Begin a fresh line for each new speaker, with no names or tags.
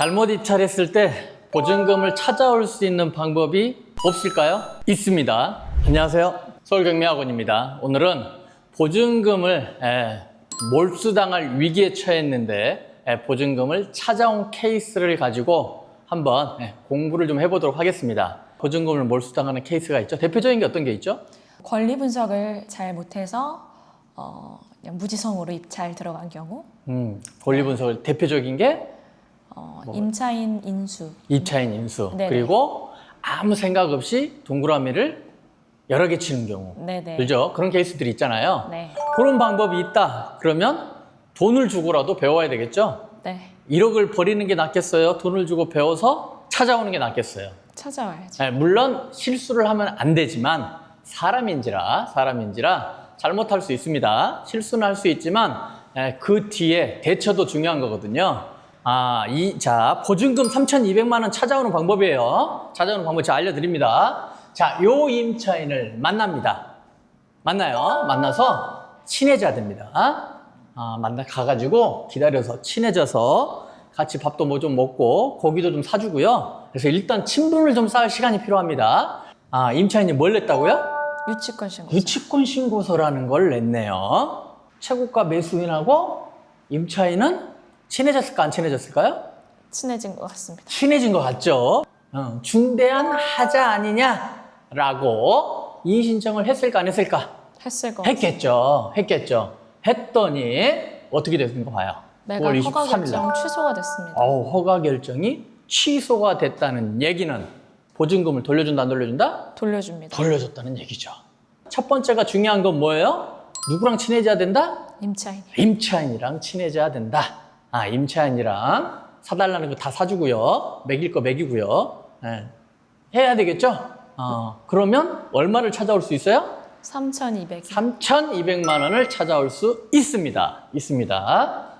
잘못 입찰했을 때 보증금을 찾아올 수 있는 방법이 없을까요? 있습니다. 안녕하세요. 서울경미학원입니다. 오늘은 보증금을 에, 몰수당할 위기에 처했는데 에, 보증금을 찾아온 케이스를 가지고 한번 에, 공부를 좀 해보도록 하겠습니다. 보증금을 몰수당하는 케이스가 있죠. 대표적인 게 어떤 게 있죠?
권리 분석을 잘 못해서 어, 그냥 무지성으로 입찰 들어간 경우,
음, 권리 분석을 대표적인 게
어, 임차인 인수,
입차인 인수
네네.
그리고 아무 생각 없이 동그라미를 여러 개 치는 경우
네네,
그죠? 그런 케이스들이 있잖아요.
네,
그런 방법이 있다. 그러면 돈을 주고라도 배워야 되겠죠?
네,
1억을 버리는 게 낫겠어요? 돈을 주고 배워서 찾아오는 게 낫겠어요?
찾아와야죠.
네, 물론 실수를 하면 안 되지만 사람인지라 사람인지라 잘못할 수 있습니다. 실수는 할 수 있지만 네, 그 뒤에 대처도 중요한 거거든요. 아, 이, 자, 보증금 3,200만 원 찾아오는 방법이에요. 찾아오는 방법 제가 알려드립니다. 자, 요 임차인을 만납니다. 만나요. 만나서 친해져야 됩니다. 아, 만나 가가지고 기다려서 친해져서 같이 밥도 뭐 좀 먹고 고기도 좀 사주고요. 그래서 일단 친분을 좀 쌓을 시간이 필요합니다. 아, 임차인이 뭘 냈다고요?
유치권 신고.
유치권 신고서라는 걸 냈네요. 최고가 매수인하고 임차인은 친해졌을까 안 친해졌을까요?
친해진 것 같습니다.
친해진 것 같죠? 어, 중대한 하자 아니냐라고 이의 신청을 했을까 안 했을까?
했을 것
했겠죠. 했겠죠. 했더니 어떻게 됐는가 봐요.
매각
9월
허가
23일 날.
결정 취소가 됐습니다.
어우, 허가 결정이 취소가 됐다는 얘기는 보증금을 돌려준다 안 돌려준다?
돌려줍니다.
돌려줬다는 얘기죠. 첫 번째가 중요한 건 뭐예요? 누구랑 친해져야 된다?
임차인.
임차인이랑 친해져야 된다. 아, 임차인이랑 사달라는 거 다 사주고요. 먹일 거 먹이고요. 예. 해야 되겠죠? 어, 그러면 얼마를 찾아올 수 있어요?
3,200.
3,200만 원을 찾아올 수 있습니다. 있습니다.